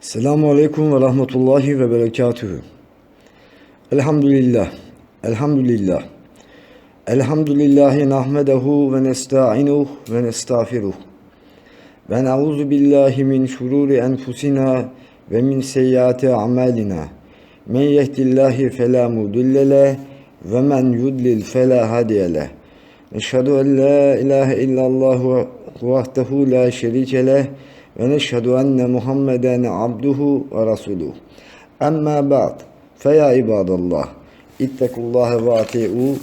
Selamun Aleyküm ve Rahmetullahi ve Berekatühü. Elhamdülillah. Elhamdülillah. Elhamdülillahi nahmedehu ve nesta'inuh ve nestağfiruh. Ve na'udzu billahi min şururi enfusina ve min seyyiati a'malina. Men yehdillahi fela mudille ve men yudlil fela hadiye leh. Eşhedü en la ilahe illallah vahdehu la şerike ve neşhedü enne Muhammeden abduhu ve rasuluhu. Amma ba'd. Feya ibadallah. İttekullaha ve ati'u.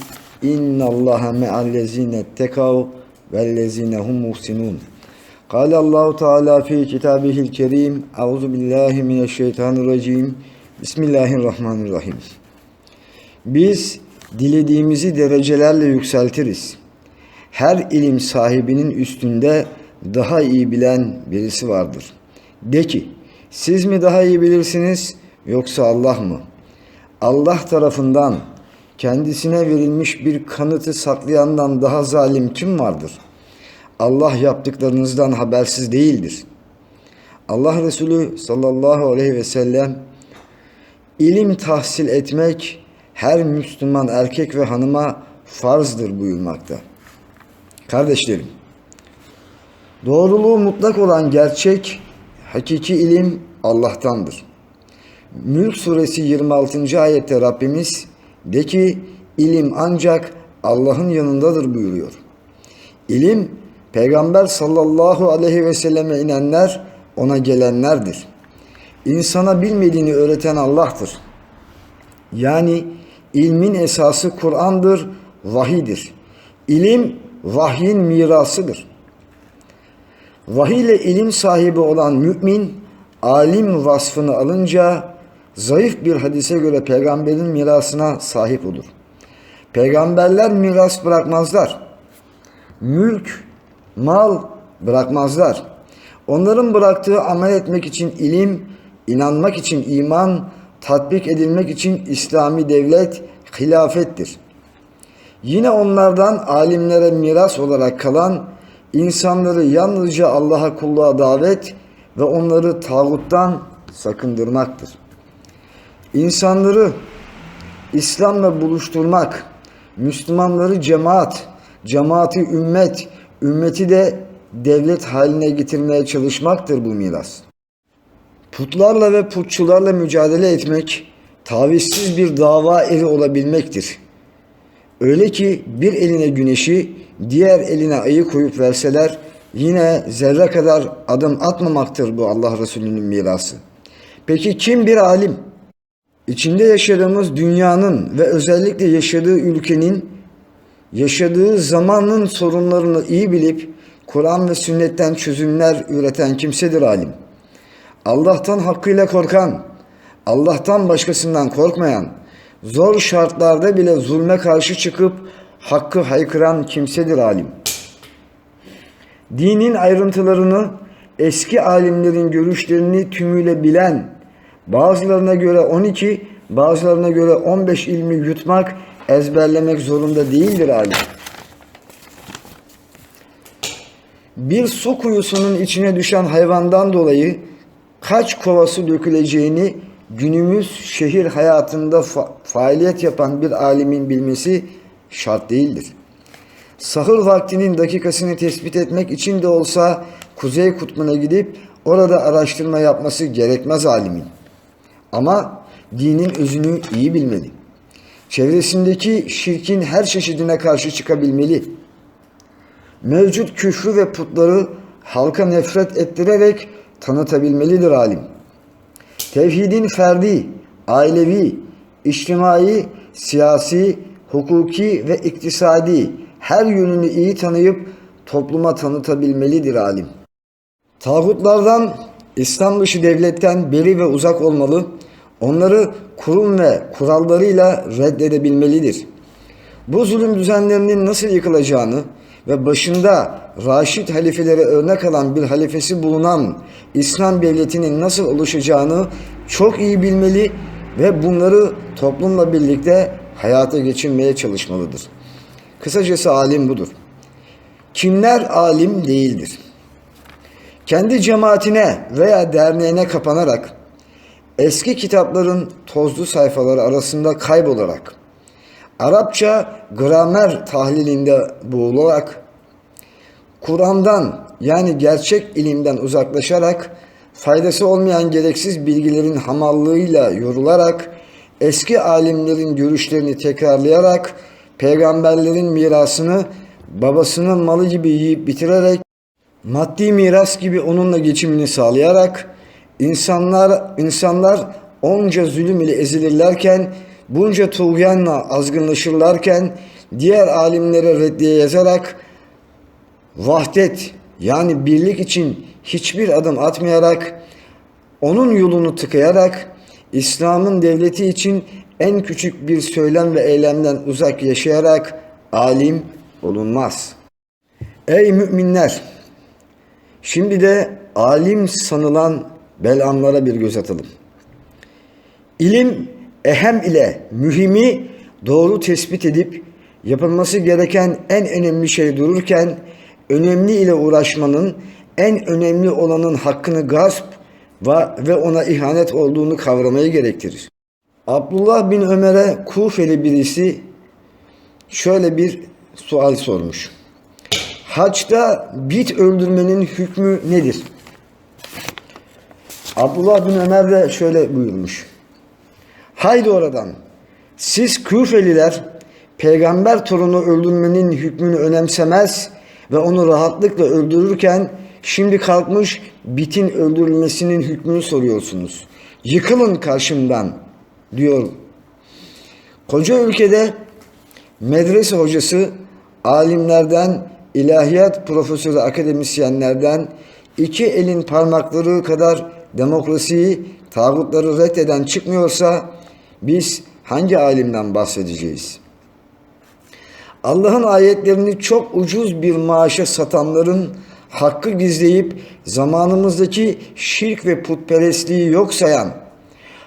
İnnallaha me'allezine ettekav vellezine hum muhsinun. قال الله تعالى في كتابه الكريم أعوذ بالله من الشيطان الرجيم بسم الله الرحمن الرحيم Biz dilediğimizi derecelerle yükseltiriz. Her ilim sahibinin üstünde daha iyi bilen birisi vardır. De ki, siz mi daha iyi bilirsiniz yoksa Allah mı? Allah tarafından kendisine verilmiş bir kanıtı saklayandan daha zalim kim vardır? Allah yaptıklarınızdan habersiz değildir. Allah Resulü sallallahu aleyhi ve sellem ilim tahsil etmek her Müslüman erkek ve hanıma farzdır buyurmakta. Kardeşlerim, doğruluğu mutlak olan gerçek, hakiki ilim Allah'tandır. Mülk suresi 26. ayette Rabbimiz de ki ilim ancak Allah'ın yanındadır buyuruyor. İlim Peygamber sallallahu aleyhi ve selleme inenler ona gelenlerdir. İnsana bilmediğini öğreten Allah'tır. Yani ilmin esası Kur'an'dır, vahidir. İlim vahyin mirasıdır. Vahiy ile ilim sahibi olan mümin alim vasfını alınca zayıf bir hadise göre peygamberin mirasına sahip olur. Peygamberler miras bırakmazlar. Mülk, mal bırakmazlar. Onların bıraktığı amel etmek için ilim, inanmak için iman, tatbik edilmek için İslami devlet, hilafettir. Yine onlardan alimlere miras olarak kalan insanları yalnızca Allah'a kulluğa davet ve onları tağuttan sakındırmaktır. İnsanları İslam'la buluşturmak, Müslümanları cemaat, cemaati ümmet, ümmeti de devlet haline getirmeye çalışmaktır bu miras. Putlarla ve putçularla mücadele etmek, tavizsiz bir dava eri olabilmektir. Öyle ki bir eline güneşi, diğer eline ayı koyup verseler yine zerre kadar adım atmamaktır bu Allah Resulü'nün mirası. Peki kim bir alim? İçinde yaşadığımız dünyanın ve özellikle yaşadığı ülkenin yaşadığı zamanın sorunlarını iyi bilip Kur'an ve sünnetten çözümler üreten kimsedir alim. Allah'tan hakkıyla korkan, Allah'tan başkasından korkmayan, zor şartlarda bile zulme karşı çıkıp hakkı haykıran kimsedir alim. Dinin ayrıntılarını, eski alimlerin görüşlerini tümüyle bilen, bazılarına göre 12, bazılarına göre 15 ilmi yutmak, ezberlemek zorunda değildir alim. Bir su kuyusunun içine düşen hayvandan dolayı kaç kovası döküleceğini günümüz şehir hayatında fa- faaliyet yapan bir alimin bilmesi şart değildir. Sahur vaktinin dakikasını tespit etmek için de olsa Kuzey Kutbu'na gidip orada araştırma yapması gerekmez alimin. Ama dinin özünü iyi bilmeli. Çevresindeki şirkin her çeşidine karşı çıkabilmeli. Mevcut küfrü ve putları halka nefret ettirerek tanıtabilmelidir alim. Tevhidin ferdi, ailevi, içtimai, siyasi, hukuki ve iktisadi her yönünü iyi tanıyıp topluma tanıtabilmelidir alim. Tağutlardan, İslam dışı devletten beri ve uzak olmalı, onları kurum ve kurallarıyla reddedebilmelidir. Bu zulüm düzenlerinin nasıl yıkılacağını ve başında Raşid halifelere örnek alan bir halifesi bulunan İslam devletinin nasıl oluşacağını çok iyi bilmeli ve bunları toplumla birlikte hayata geçirmeye çalışmalıdır. Kısacası alim budur. Kimler alim değildir? kendi cemaatine veya derneğine kapanarak, eski kitapların tozlu sayfaları arasında kaybolarak, Arapça gramer tahlilinde boğularak, Kur'an'dan yani gerçek ilimden uzaklaşarak, faydası olmayan gereksiz bilgilerin hamallığıyla yorularak, eski alimlerin görüşlerini tekrarlayarak, peygamberlerin mirasını babasının malı gibi yiyip bitirerek, maddi miras gibi onunla geçimini sağlayarak, insanlar insanlar onca zulüm ile ezilirlerken, bunca tuğyanla azgınlaşırlarken, diğer alimlere reddiye yazarak, vahdet yani birlik için hiçbir adım atmayarak, onun yolunu tıkayarak, İslam'ın devleti için en küçük bir söylem ve eylemden uzak yaşayarak alim olunmaz. Ey müminler! Şimdi de alim sanılan belamlara bir göz atalım. İlim ehem ile mühimi doğru tespit edip yapılması gereken en önemli şey dururken önemli ile uğraşmanın en önemli olanın hakkını gasp ve ona ihanet olduğunu kavramayı gerektirir. Abdullah bin Ömer'e Kufeli birisi şöyle bir sual sormuş. Haçta bit öldürmenin hükmü nedir? Abdullah bin Ömer de şöyle buyurmuş. Haydi oradan. Siz Küfeliler peygamber torunu öldürmenin hükmünü önemsemez ve onu rahatlıkla öldürürken şimdi kalkmış bitin öldürülmesinin hükmünü soruyorsunuz. Yıkılın karşımdan diyor. Koca ülkede medrese hocası alimlerden, ilahiyat profesörü akademisyenlerden iki elin parmakları kadar demokrasiyi, tağutları reddeden çıkmıyorsa biz hangi alimden bahsedeceğiz? Allah'ın ayetlerini çok ucuz bir maaşa satanların hakkı gizleyip zamanımızdaki şirk ve putperestliği yok sayan,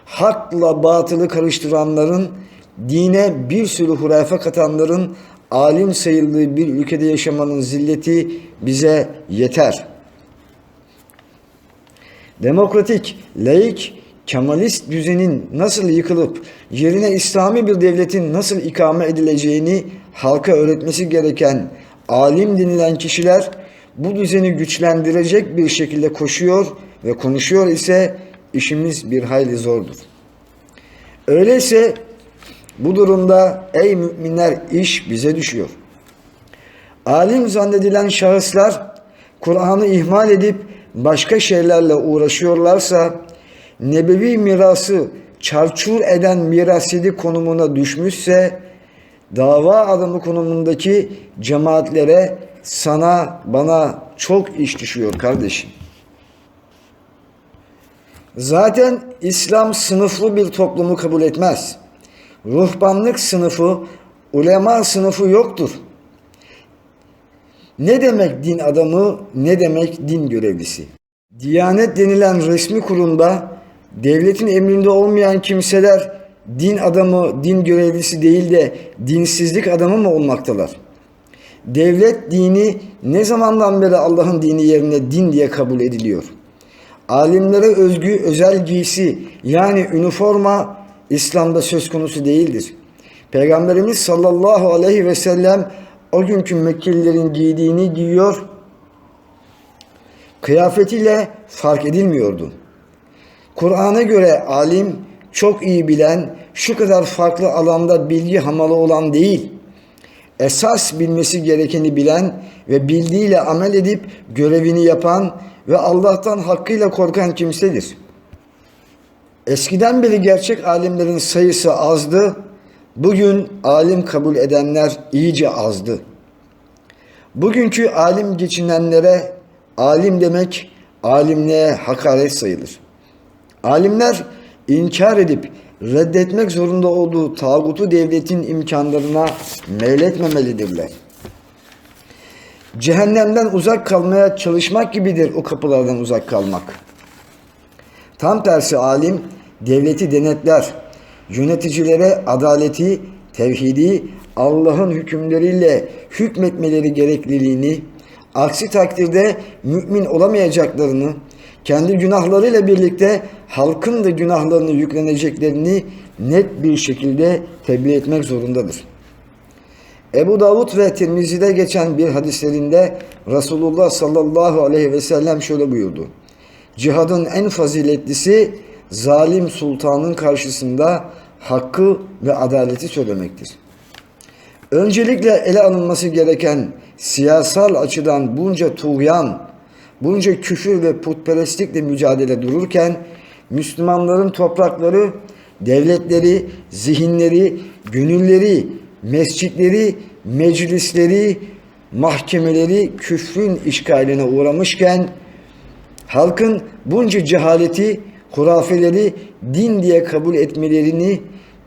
hakla batılı karıştıranların, dine bir sürü hurafe katanların alim sayıldığı bir ülkede yaşamanın zilleti bize yeter. Demokratik, laik, Kemalist düzenin nasıl yıkılıp yerine İslami bir devletin nasıl ikame edileceğini halka öğretmesi gereken alim denilen kişiler bu düzeni güçlendirecek bir şekilde koşuyor ve konuşuyor ise işimiz bir hayli zordur. Öyleyse bu durumda ey müminler iş bize düşüyor. Alim zannedilen şahıslar Kur'an'ı ihmal edip başka şeylerle uğraşıyorlarsa nebevi mirası çarçur eden mirasiyeti konumuna düşmüşse dava adamı konumundaki cemaatlere sana bana çok iş düşüyor kardeşim. Zaten İslam sınıflı bir toplumu kabul etmez. Ruhbanlık sınıfı, ulema sınıfı yoktur. Ne demek din adamı, ne demek din görevlisi? Diyanet denilen resmi kurumda devletin emrinde olmayan kimseler din adamı, din görevlisi değil de dinsizlik adamı mı olmaktalar? Devlet dini ne zamandan beri Allah'ın dini yerine din diye kabul ediliyor? Alimlere özgü özel giysi yani üniforma İslam'da söz konusu değildir. Peygamberimiz sallallahu aleyhi ve sellem o günkü Mekkelilerin giydiğini giyiyor, kıyafetiyle fark edilmiyordu. Kur'an'a göre alim çok iyi bilen, şu kadar farklı alanda bilgi hamalı olan değil, esas bilmesi gerekeni bilen ve bildiğiyle amel edip görevini yapan ve Allah'tan hakkıyla korkan kimsedir. Eskiden beri gerçek alimlerin sayısı azdı, bugün alim kabul edenler iyice azdı. Bugünkü alim geçinenlere alim demek alimliğe hakaret sayılır. Alimler inkar edip reddetmek zorunda olduğu tağutu devletin imkanlarına meyletmemelidirler. Cehennemden uzak kalmaya çalışmak gibidir o kapılardan uzak kalmak. Tam tersi alim devleti denetler, yöneticilere adaleti, tevhidi, Allah'ın hükümleriyle hükmetmeleri gerekliliğini, Aksi takdirde mümin olamayacaklarını, kendi günahlarıyla birlikte halkın da günahlarını yükleneceklerini net bir şekilde tebliğ etmek zorundadır. Ebu Davud ve Tirmizi'de geçen bir hadislerinde Resulullah sallallahu aleyhi ve sellem şöyle buyurdu. Cihadın en faziletlisi zalim sultanın karşısında hakkı ve adaleti söylemektir. Öncelikle ele alınması gereken siyasal açıdan bunca tuğyan, bunca küfür ve putperestlikle mücadele dururken Müslümanların toprakları, devletleri, zihinleri, gönülleri, mescitleri, meclisleri, mahkemeleri küfrün işgaline uğramışken halkın bunca cehaleti, hurafeleri din diye kabul etmelerini,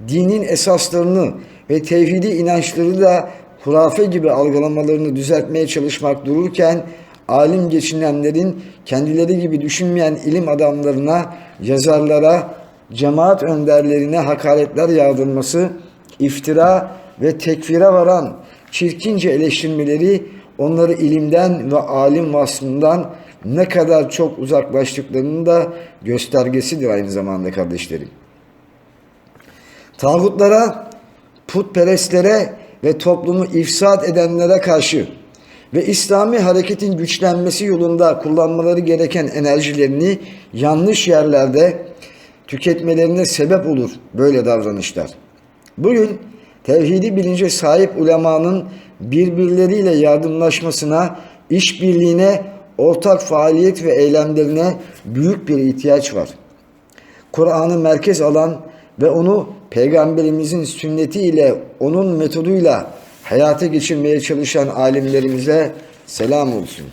dinin esaslarını ve tevhidi inançları da hurafe gibi algılamalarını düzeltmeye çalışmak dururken alim geçinenlerin kendileri gibi düşünmeyen ilim adamlarına, yazarlara, cemaat önderlerine hakaretler yağdırması, iftira ve tekfire varan çirkince eleştirmeleri onları ilimden ve alim vasfından ne kadar çok uzaklaştıklarının da göstergesidir aynı zamanda kardeşlerim. Tağutlara, putperestlere ve toplumu ifsad edenlere karşı ve İslami hareketin güçlenmesi yolunda kullanmaları gereken enerjilerini yanlış yerlerde tüketmelerine sebep olur böyle davranışlar. Bugün tevhidi bilince sahip ulemanın birbirleriyle yardımlaşmasına, işbirliğine, ortak faaliyet ve eylemlerine büyük bir ihtiyaç var. Kur'an'ı merkez alan ve onu peygamberimizin sünneti ile onun metoduyla hayata geçirmeye çalışan alimlerimize selam olsun.